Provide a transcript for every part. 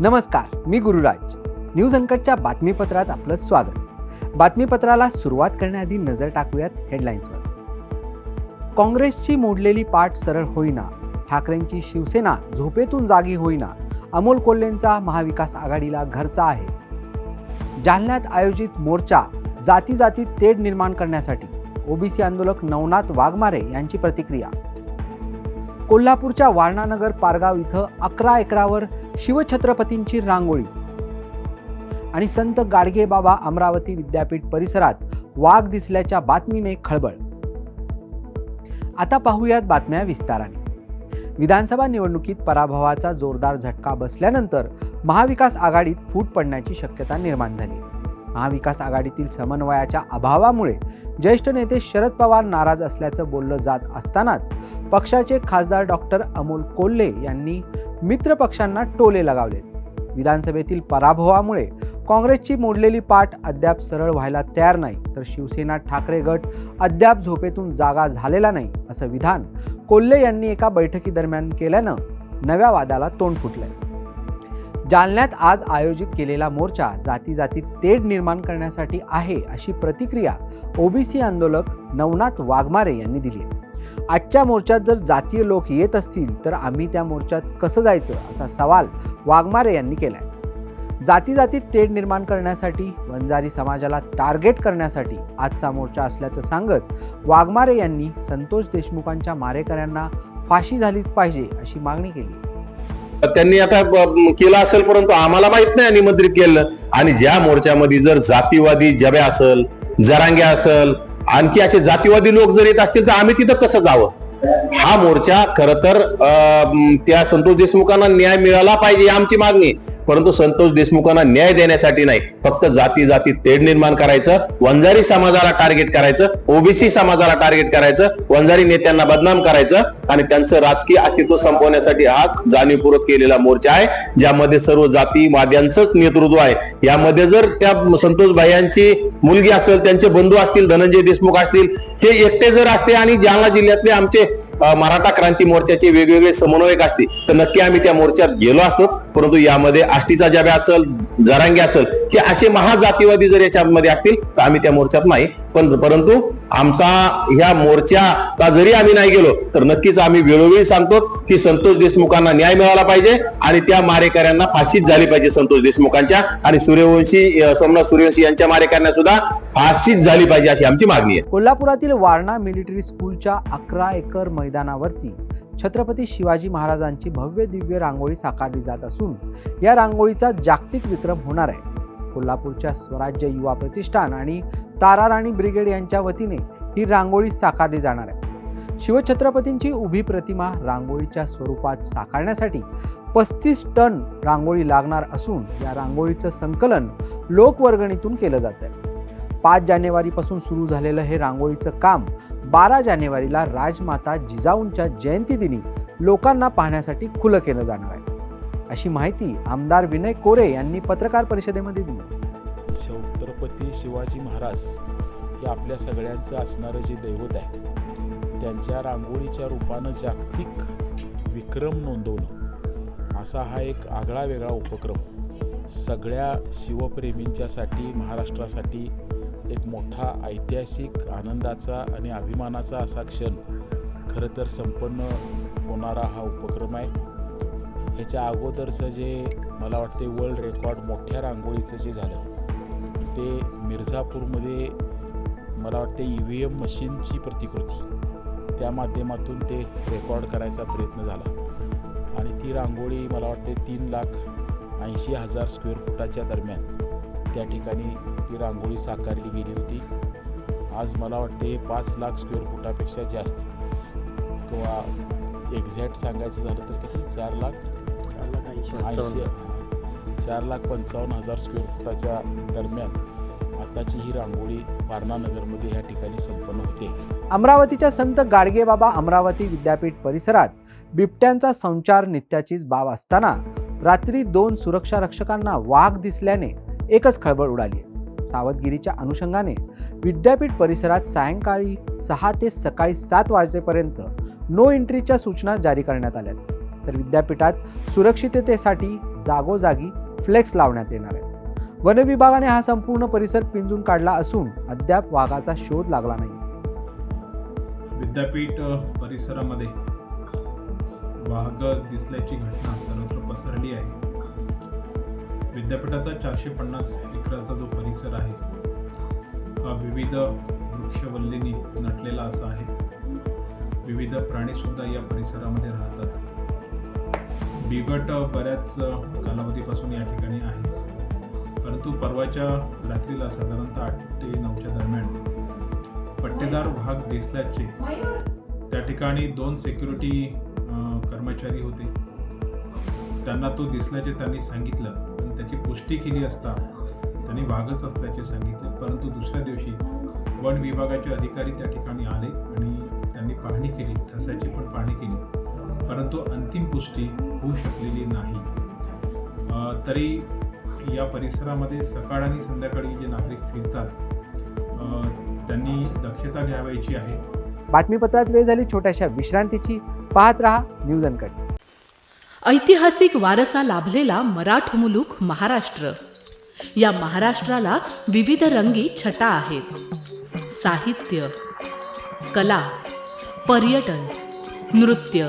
नमस्कार मी गुरुराज. न्यूज अनकटच्या बातमीपत्रात आपलं स्वागत. बातमीपत्राला सुरुवात करण्याआधी नजर टाकूयात हेडलाईन्सवर काँग्रेसची मोडलेली पाठ सरळ होईना ठाकरेंची शिवसेना झोपेतून जागी होईना अमोल कोल्हेंचा महाविकास आघाडीला घरचा आहे. जालन्यात आयोजित मोर्चा जाती जातीत तेढ निर्माण करण्यासाठी ओबीसी आंदोलक नवनाथ वाघमारे यांची प्रतिक्रिया. कोल्हापूरच्या वारणानगर पारगाव इथं अकरा एकरावर शिवछत्रपतींची रांगोळी. आणि संत गाडगे बाबा अमरावती विद्यापीठ परिसरात वाघ दिसल्याच्या बातमीने खळबळ. आता पाहूयात बातम्या विस्ताराने. विधानसभा निवडणुकीत पराभवाचा जोरदार झटका बसल्यानंतर महाविकास आघाडीत फूट पडण्याची शक्यता निर्माण झाली. महाविकास आघाडीतील समन्वयाच्या अभावामुळे ज्येष्ठ नेते शरद पवार नाराज असल्याचं बोललं जात असतानाच पक्षाचे खासदार डॉक्टर अमोल कोल्हे यांनी मित्रपक्षांना टोले लगावले. विधानसभेतील पराभवामुळे काँग्रेसची मोडलेली पाठ अद्याप सरळ व्हायला तयार नाही तर शिवसेना ठाकरे गट अद्याप झोपेतून जागा झालेला नाही असं विधान कोल्हे यांनी एका बैठकीदरम्यान केल्यानं नव्या वादाला तोंड फुटलंय. जालन्यात आज आयोजित केलेला मोर्चा जाती जातीत तेढ निर्माण करण्यासाठी आहे अशी प्रतिक्रिया ओबीसी आंदोलक नवनाथ वाघमारे यांनी दिली आहे. आजच्या मोर्चात जर जातीय लोक येत असतील तर आम्ही त्या मोर्चात कसं जायचं असा सवाल वाघमारे यांनी केलाय. जाती जातीत तेढ निर्माण करण्यासाठी वंजारी समाजाला टार्गेट करण्यासाठी आजचा मोर्चा असल्याचं सांगत वाघमारे यांनी संतोष देशमुखांच्या मारेकऱ्यांना फाशी झालीच पाहिजे अशी मागणी केली. त्यांनी आता केलं असेल परंतु आम्हाला माहीत नाही निमंत्रित केलं. आणि ज्या मोर्चामध्ये जर जातीवादी जबे असेल जरांगे असेल आणखी असे जातीवादी लोक जर येत असतील तर आम्ही तिथं कसं जावं? हा मोर्चा खर तर त्या संतोष देशमुखांना न्याय मिळाला पाहिजे आमची मागणी परंतु संतोष देशमुखांना न्याय देण्यासाठी नाही. फक्त जाती जाती तेढ निर्माण करायचं वंजारी समाजाला टार्गेट करायचं ओबीसी समाजाला टार्गेट करायचं वंजारी नेत्यांना बदनाम करायचं आणि त्यांचं राजकीय अस्तित्व संपवण्यासाठी हा जाणीवपूर्वक केलेला मोर्चा आहे ज्यामध्ये सर्व जाती वाद्यांचंच नेतृत्व आहे. यामध्ये जर त्या संतोष भाई मुलगी असेल त्यांचे बंधू असतील धनंजय देशमुख असतील हे एकटे जर असते आणि जालना जिल्ह्यातले आमचे मराठा क्रांती मोर्चाचे वेगवेगळे समन्वयक असते. तर नक्की आम्ही त्या मोर्चात गेलो असतो. परंतु यामध्ये आष्टीचा जाबे असेल जरांगे असेल की असे महाजातीवादी जर याच्यामध्ये असतील तर आम्ही त्या मोर्चात नाही. पण परंतु आमचा ह्या मोर्चा जरी आम्ही नाही गेलो तर नक्कीच आम्ही वेळोवेळी सांगतो की संतोष देशमुखांना न्याय मिळाला पाहिजे आणि त्या मारेकऱ्यांना फाशीच झाली पाहिजे संतोष देशमुखांच्या. आणि सूर्यवंशी सोमनाथ सूर्यवंशी यांच्या मारेकऱ्यांना सुद्धा फाशीच झाली पाहिजे अशी आमची मागणी आहे. कोल्हापुरातील वारणा मिलिटरी स्कूलच्या अकरा एकर मैदानावरती छत्रपती शिवाजी महाराजांची भव्य दिव्य रांगोळी साकारली जात असून या रांगोळीचा जागतिक विक्रम होणार आहे. कोल्हापूरच्या स्वराज्य युवा प्रतिष्ठान आणि तारा राणी ब्रिगेड यांच्या वतीने ही रांगोळी साकारली जाणार आहे. शिवछत्रपतींची उभी प्रतिमा रांगोळीच्या स्वरूपात साकारण्यासाठी पस्तीस टन रांगोळी लागणार असून या रांगोळीचं संकलन लोकवर्गणीतून केलं जात आहे. पाच जानेवारीपासून सुरू झालेलं हे रांगोळीचं काम बारा जानेवारीला राजमाता जिजाऊंच्या जयंतीदिनी लोकांना पाहण्यासाठी खुलं केलं जाणार आहे. अशी माहिती आमदार विनय कोरे यांनी पत्रकार परिषदेमध्ये दिली. छत्रपती शिवाजी महाराज हे आपल्या सगळ्यांचं असणारं जे दैवत आहे त्यांच्या रांगोळीच्या रूपानं जागतिक विक्रम नोंदवणं असा हा एक आगळा वेगळा उपक्रम. सगळ्या शिवप्रेमींच्यासाठी महाराष्ट्रासाठी एक मोठा ऐतिहासिक आनंदाचा आणि अभिमानाचा असा क्षण खरं तर संपन्न होणारा हा उपक्रम आहे. ह्याच्या अगोदरचं जे मला वाटते वर्ल्ड रेकॉर्ड मोठ्या रांगोळीचं जे झालं ते मिर्झापूरमध्ये मला वाटते ई व्ही एम मशीनची प्रतिकृती. त्या माध्यमातून ते रेकॉर्ड करायचा प्रयत्न झाला. आणि ती रांगोळी मला वाटते तीन लाख ऐंशी हजार स्क्वेअर फुटाच्या दरम्यान त्या ठिकाणी ती रांगोळी साकारली गेली होती. आज मला वाटते पाच लाख स्क्वेअर फुटापेक्षा जास्त किंवा एक्झॅक्ट सांगायचं झालं तर किती? चार लाख? ऐंशी चार लाख पंचावन्न हजार स्क्वेअर फुटाच्या दरम्यान आताची ही रांगोळी वारणानगरमध्ये ह्या ठिकाणी संपन्न होते. अमरावतीच्या संत गाडगेबाबा अमरावती विद्यापीठ परिसरात बिबट्यांचा संचार नित्याचीच बाब असताना रात्री दोन सुरक्षा रक्षकांना वाघ दिसल्याने एकच खळबळ उडाली. सावधगिरीच्या अनुषंगाने विद्यापीठ परिसरात सायंकाळी सहा ते सकाळी सात वाजेपर्यंत नो एंट्रीच्या सूचना जारी करण्यात आल्या. तर विद्यापीठात सुरक्षिततेसाठी जागोजागी फ्लेक्स लावण्यात येणार आहेत वन विभागाने हा संपूर्ण परिसर पिंजून काढला असून अद्याप वाघाचा शोध लागला नाही. विद्यापीठ परिसरामध्ये वाघ दिसल्याची घटना सर्वत्र पसरली आहे. विद्यापीठाचा चारशे पन्नास एकराचा जो परिसर आहे हा विविध वृक्षवल्लींनी नटलेला असा आहे. विविध प्राणीसुद्धा या परिसरामध्ये राहतात. बिबट बऱ्याच कालावधीपासून या ठिकाणी आहे. परंतु परवाच्या रात्रीला साधारणतः आठ ते नऊच्या दरम्यान पट्टेदार भाग दिसल्याचे त्या ठिकाणी दोन सिक्युरिटी कर्मचारी होते. त्यांना तो दिसल्याचे त्यांनी सांगितलं आणि त्याची पुष्टी केली असता त्यांनी वाघच असल्याचे सांगितले. परंतु दुसऱ्या दिवशी वन विभागाचे अधिकारी त्या ठिकाणी आले आणि त्यांनी पाहणी केली. ठसाची पण पाहणी केली. परंतु अंतिम पुष्टी होऊ शकलेली नाही. तरी या परिसरामध्ये सकाळ आणि संध्याकाळी जे नागरिक फिरतात अ, त्यांनी दक्षता घ्यावायची आहे. बातमीपत्रात वेळ झाली छोट्याशा विश्रांतीची. पाहत रहा न्यूज अनकट. ऐतिहासिक वारसा लाभलेला मराठ मुलूक महाराष्ट्र. या महाराष्ट्राला विविध रंगी छटा आहेत. साहित्य कला पर्यटन नृत्य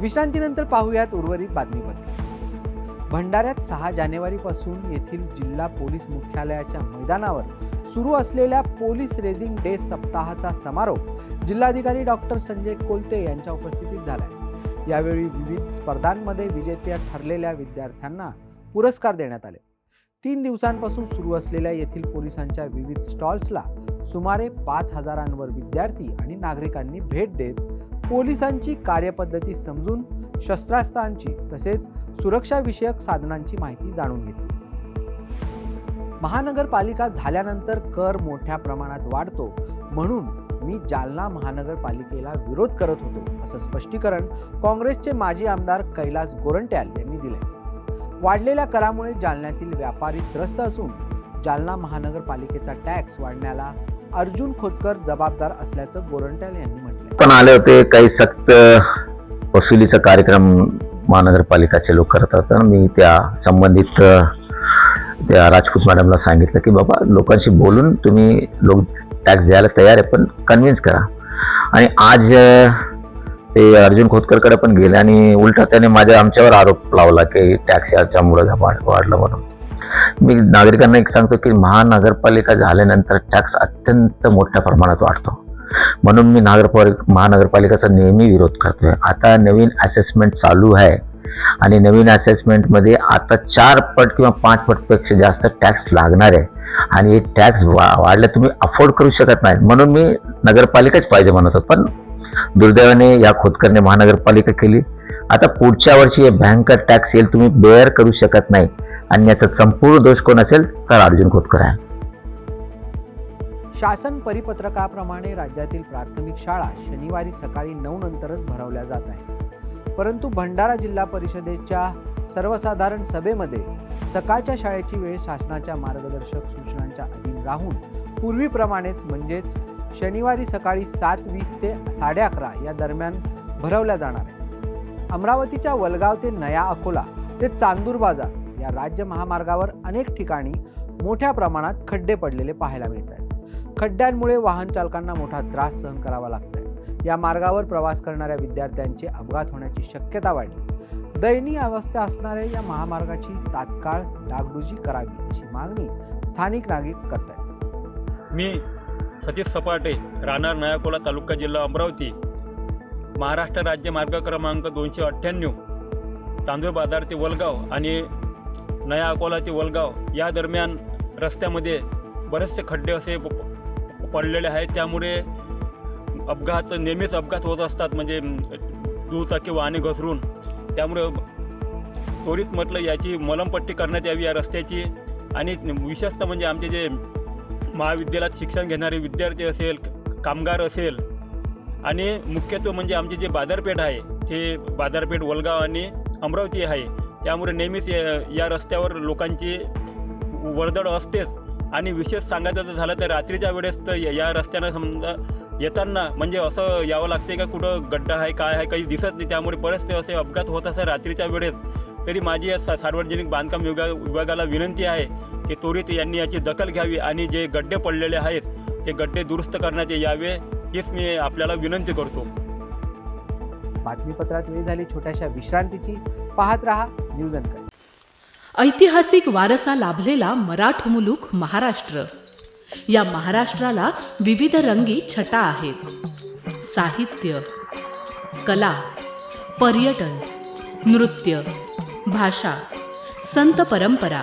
विश्रांतीनंतर पाहूयात उर्वरित बातमीपत्र. भंडाऱ्यात सहा जानेवारीपासून येथील जिल्हा पोलीस मुख्यालयाच्या मैदानावर सुरू असलेल्या पोलीस रेझिंग डे सप्ताहाचा समारोप जिल्हाधिकारी डॉक्टर संजय कोलते यांच्या उपस्थितीत झालाय. यावेळी विविध स्पर्धांमध्ये विजेत्या ठरलेल्या विद्यार्थ्यांना पुरस्कार देण्यात आले. तीन दिवसांपासून सुरू असलेल्या येथील पोलिसांच्या विविध स्टॉल्सला सुमारे पाच हजारांवर विद्यार्थी आणि नागरिकांनी भेट देत पोलिसांची कार्यपद्धती समजून शस्त्रास्त्रांची तसेच सुरक्षाविषयक साधनांची माहिती जाणून घेतली. महानगरपालिका झाल्यानंतर कर मोठ्या प्रमाणात वाढतो म्हणून मी जालना महानगरपालिकेला विरोध करत होतो असं स्पष्टीकरण काँग्रेसचे माजी आमदार कैलास गोरंट्याल यांनी दिले वाढलेल्या करामुळे जालन्यातील व्यापारी त्रस्त असून जालना महानगरपालिकेचा टॅक्स वाढण्याला अर्जुन खोतकर जबाबदार असल्याचं गोरंट्याल यांनी म्हटलं पण आले होते काही सक्त वसुलीचा कार्यक्रम महानगरपालिकाचे लोक करतात. तर मी त्या संबंधित त्या राजपूत मॅडमला सांगितलं की बाबा लोकांशी बोलून तुम्ही लोक टॅक्स द्यायला तयार आहे पण कन्व्हिन्स करा. आणि आज ते अर्जुन खोतकरकडे पण गेले आणि उलटा त्याने माझ्या आमच्यावर आरोप लावला की टॅक्स याच्यामुळे वाढलं म्हणून. मी नागरिकांना एक सांगतो की महानगरपालिका झाल्यानंतर टॅक्स अत्यंत मोठ्या प्रमाणात वाढतो. म्हणून मी नागरपाल महानगरपालिकाचा नेहमी विरोध करतोय. आता नवीन असेसमेंट चालू आहे आणि नवीन असेसमेंटमध्ये आता चार पट किंवा पाच पटपेक्षा जास्त टॅक्स लागणार आहे आणि हे टॅक्स वा वाढले तुम्ही अफोर्ड करू शकत नाही. म्हणून मी नगरपालिकाच पाहिजे म्हणत होतो. पण दुर्दैवाने या खोतकरने महानगरपालिका केली. आता पुढच्या वर्षी हे भयंकर टॅक्स येईल तुम्ही बेअर करू शकत नाही. आणि याचा संपूर्ण दोष कोण असेल? तर अर्जुन खोतकर आहे. शासन परिपत्रकाप्रमाणे राज्यातील प्राथमिक शाळा शनिवारी सकाळी नऊ नंतरच भरवल्या जात आहेत. परंतु भंडारा जिल्हा परिषदेच्या सर्वसाधारण सभेमध्ये सकाळच्या शाळेची वेळ शासनाच्या मार्गदर्शक सूचनांच्या अधीन राहून पूर्वीप्रमाणेच म्हणजेच शनिवारी सकाळी सात वीस ते साडे अकरा या दरम्यान भरवल्या जाणार आहे अमरावतीच्या वलगाव ते नया अकोला ते चांदूर बाजार या राज्य महामार्गावर अनेक ठिकाणी मोठ्या प्रमाणात खड्डे पडलेले पाहायला मिळत आहेत खड्ड्यांमुळे वाहन चालकांना मोठा त्रास सहन करावा लागतो या मार्गावर प्रवास करणाऱ्या विद्यार्थ्यांचे अपघात होण्याची शक्यता वाढली. दयनीय अवस्था असणाऱ्या या महामार्गाची तात्काळ डागडुजी करावी अशी मागणी स्थानिक नागरिक करत आहेत मी सतीश सपाटे राहणार नयाकोला तालुका जिल्हा अमरावती. महाराष्ट्र राज्य मार्ग क्रमांक दोनशे अठ्ठ्याण्णव तांदूळ बाजार ते वलगाव आणि नया अकोला ते वलगाव या दरम्यान रस्त्यामध्ये बरेचसे खड्डे असे पडलेले आहेत. त्यामुळे अपघात नेहमीच अपघात होत असतात. म्हणजे दुचाकी वाहने घसरून. त्यामुळे त्वरित म्हटलं याची मलमपट्टी करण्यात यावी या रस्त्याची. आणि विशेषतः म्हणजे आमचे जे महाविद्यालयात शिक्षण घेणारे विद्यार्थी असेल कामगार असेल आणि मुख्यत्वे म्हणजे आमची जे बाजारपेठ आहे ते बाजारपेठ वलगाव आणि अमरावती आहे. त्यामुळे नेहमीच या रस्त्यावर लोकांची वर्दळ असतेच. आणि विशेष सांगायचं जर झालं तर रात्रीच्या वेळेस तर या- रस्त्यानं समजा येताना म्हणजे असं यावं लागते का कुठं गड्डा आहे काय आहे काही दिसत नाही. त्यामुळे बरेचसे असे अपघात होत असतात रात्रीच्या वेळेस. तरी माझी या सार्वजनिक बांधकाम विभाग विभागाला विनंती आहे की त्वरित यांनी याची दखल घ्यावी आणि जे गड्डे पडलेले आहेत ते गड्डे दुरुस्त करण्यात यावे हीच मी आपल्याला विनंती करतो. बातमीपत्रात वेळ झाली छोट्याशा विश्रांतीची. पाहत रहा न्यूज अनकट ऐतिहासिक वारसा लाभलेला मराठ मुलूक महाराष्ट्र. या महाराष्ट्राला विविध रंगी छटा आहेत. साहित्य कला पर्यटन नृत्य भाषा संत परंपरा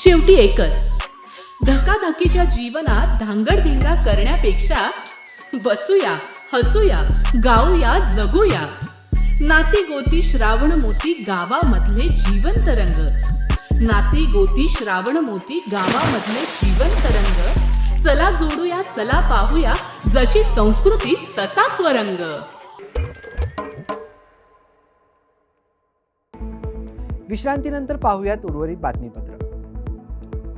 शेवटी एकच. धकाधकीच्या जीवनात धांगडधिंगा करण्यापेक्षा बसूया हसूया गाऊया जगूया. नाती गोती श्रावण मोती गावामधले जीवन रंग. नाती गोती श्रावण मोती गावामधले जीवन तरंग चला जोडूया चला पाहूया जशी संस्कृती तसा स्वरंग. विश्रांतीनंतर पाहूयात उर्वरित बातमीपत्र.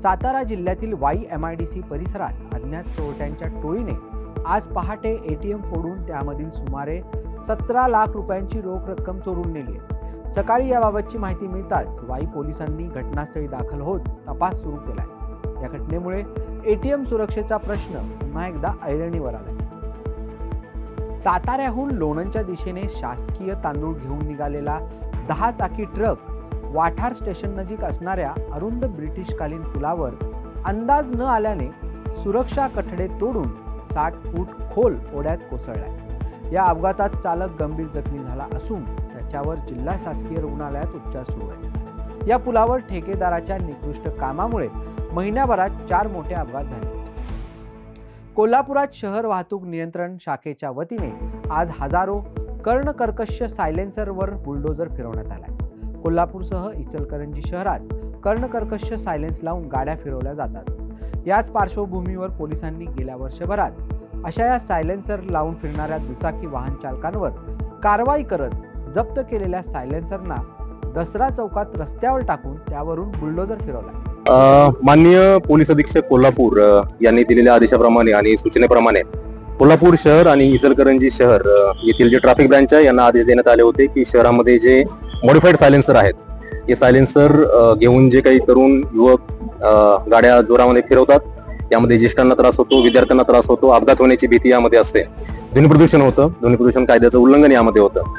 सातारा जिल्ह्यातील Wai M I D C परिसरात अज्ञात चोरट्यांच्या टोळीने आज पहाटे ए टी एम फोडून त्यामधील सुमारे सतरा लाख रुपयांची रोख रक्कम चोरून नेली आहे. सकाळी याबाबतची माहिती मिळताच वाई पोलिसांनी घटनास्थळी दाखल होत तपास सुरू केलाय. या घटनेमुळे एटीएम सुरक्षेचा प्रश्न पुन्हा एकदा ऐरणीवर आला साताऱ्याहून लोणंदच्या दिशेने शासकीय तांदूळ घेऊन निघालेला दहा चाकी ट्रक वाठार स्टेशन नजीक असणाऱ्या अरुंद ब्रिटिशकालीन पुलावर अंदाज न आल्याने सुरक्षा कठडे तोडून साठ फूट खोल ओढ्यात कोसळलाय. या अपघातात चालक गंभीर जखमी झाला असून त्याच्यावर जिल्हा शासकीय रुग्णालयात उपचार सुरू आहेत. या पुलावर ठेकेदाराच्या निकृष्ट कामामुळे महिन्याभरात चार मोठे अपघात झाले. कोल्हापुरात शहर वाहतूक नियंत्रण शाखेच्या वतीने आज हजारो कर्णकर्कश सायलेन्सरवर बुलडोजर फिरवण्यात आलाय. कोल्हापूरसह इचलकरंजी शहरात कर्णकर्कश सायलेन्स लावून गाड्या फिरवल्या जातात. याच पार्श्वभूमीवर पोलिसांनी गेल्या वर्षभरात अशा या सायलेन्सर लावून फिरणाऱ्या दुचाकी वाहन चालकांवर कारवाई करत जप्त केलेल्या सायलेन्सरना दसरा चौकात रस्त्यावर टाकून त्यावरून बुलडोजर फिरवला. माननीय पोलीस अधीक्षक कोल्हापूर यांनी दिलेल्या आदेशाप्रमाणे आणि सूचनेप्रमाणे कोल्हापूर शहर आणि इचलकरंजी शहर येथील जे ट्रॅफिक ब्रँच आहे यांना आदेश देण्यात आले होते की शहरामध्ये जे मॉडिफाईड सायलेन्सर आहेत हे सायलेन्सर घेऊन जे काही तरुण युवक गाड्या जोरामध्ये फिरवतात यामध्ये ज्येष्ठांना त्रास होतो विद्यार्थ्यांना त्रास होतो अपघात होण्याची भीती यामध्ये असते. ध्वनी प्रदूषण होतं ध्वनी प्रदूषण कायद्याचं उल्लंघन यामध्ये होतं.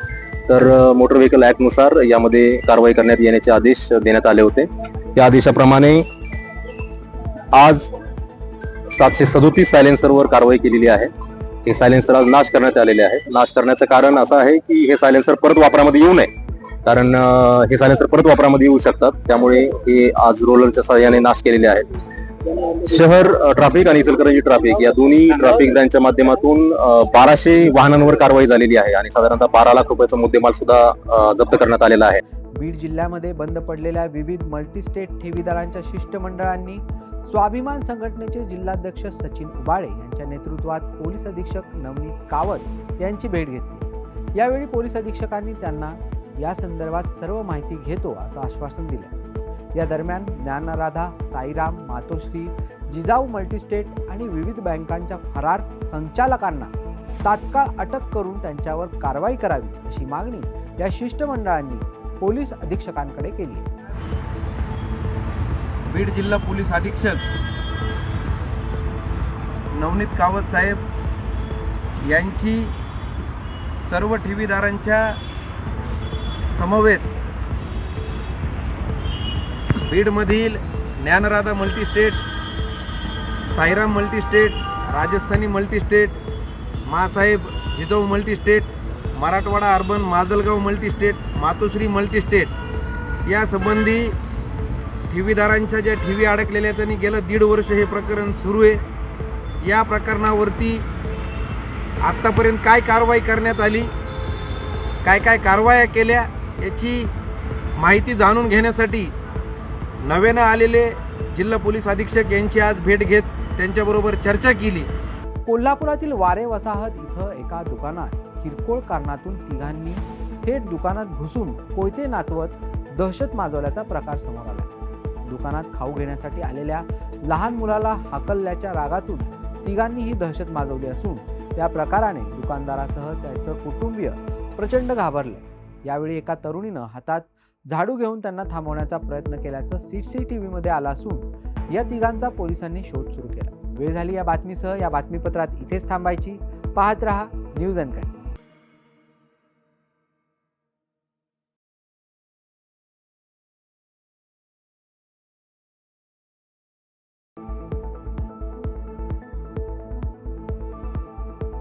तर मोटर व्हेकल ऍक्टनुसार यामध्ये कारवाई करण्यात येण्याचे आदेश देण्यात आले होते. या आदेशाप्रमाणे आज सातशे सदोतीस सायलेन्सरवर कारवाई केलेली आहे. हे सायलेन्सर आज नाश करण्यात आलेले आहे नाश करण्याचं कारण असं आहे की हे सायलेन्सर परत वापरामध्ये येऊ नये. कारण हे सायलेन्सर परत वापरामध्ये येऊ शकतात. त्यामुळे हे आज रोलरच्या सहाय्याने नाश केलेले आहेत. शहर ट्रॅफिक आणि इचलकरंजी ट्रॅफिक या दोन्ही ट्रॅफिक लाईनच्या माध्यमातून बाराशे वाहनांवर कारवाई झालेली आहे आणि साधारणतः बारा लाख रुपयाचा मुद्देमाल सुद्धा जप्त करण्यात आलेला आहे. बीड जिल्ह्यामध्ये बंद पडलेल्या विविध मल्टीस्टेट ठेवीदारांच्या शिष्टमंडळांनी स्वाभिमान संघटनेचे जिल्हाध्यक्ष सचिन उबाळे यांच्या नेतृत्वात पोलीस अधीक्षक नवनीत कावत यांची भेट घेतली. यावेळी पोलीस अधीक्षकांनी त्यांना या संदर्भात सर्व माहिती घेतो असं आश्वासन दिलं. या दरम्यान ज्ञानराधा साईराम मातोश्री जिजाऊ मल्टीस्टेट आणि विविध बँकांच्या फरार संचालकांना तात्काळ अटक करून त्यांच्यावर कारवाई करावी अशी मागणी या शिष्टमंडळांनी पोलीस अधीक्षकांकडे केली आहे. बीड जिल्हा पोलीस अधीक्षक नवनीत कावत साहेब यांची सर्व ठेवीदारांच्या समवेत बीडमधील Dnyanradha multistate Sairam multistate Rajasthani multistate Masaheb Jijau multistate Marathwada urban Majalgaon multistate Matoshri multistate यासंबंधी ठेवीदारांच्या ज्या ठेवी अडकलेल्या आहेत त्यांनी गेलं दीड वर्ष हे प्रकरण सुरू आहे या प्रकरणावरती आत्तापर्यंत काय कारवाई करण्यात आली काय काय कारवाया केल्या याची माहिती जाणून घेण्यासाठी नव्यानं आलेले जिल्हा पोलीस अधीक्षक यांची आज भेट घेत त्यांच्याबरोबर चर्चा केली. कोल्हापुरातील वारे वसाहत इथं एका दुकानात किरकोळ कारणातून तिघांनी थेट दुकानात घुसून कोयते नाचवत दहशत माजवल्याचा प्रकार समोर आला. दुकानात खाऊ घेण्यासाठी आलेल्या लहान मुलाला हाकलल्याच्या रागातून तिघांनी ही दहशत माजवली असून या प्रकाराने दुकानदारासह त्याचं कुटुंबीय प्रचंड घाबरले. यावेळी एका तरुणीनं हातात झाडू घेऊन त्यांना थांबवण्याचा प्रयत्न केल्याचं सी सी टी व्हीमध्ये आलं असून या तिघांचा पोलिसांनी शोध सुरू केला. वेळ झाली या बातमीसह या बातमीपत्रात इथेच थांबायची. पाहत रहा न्यूज अँड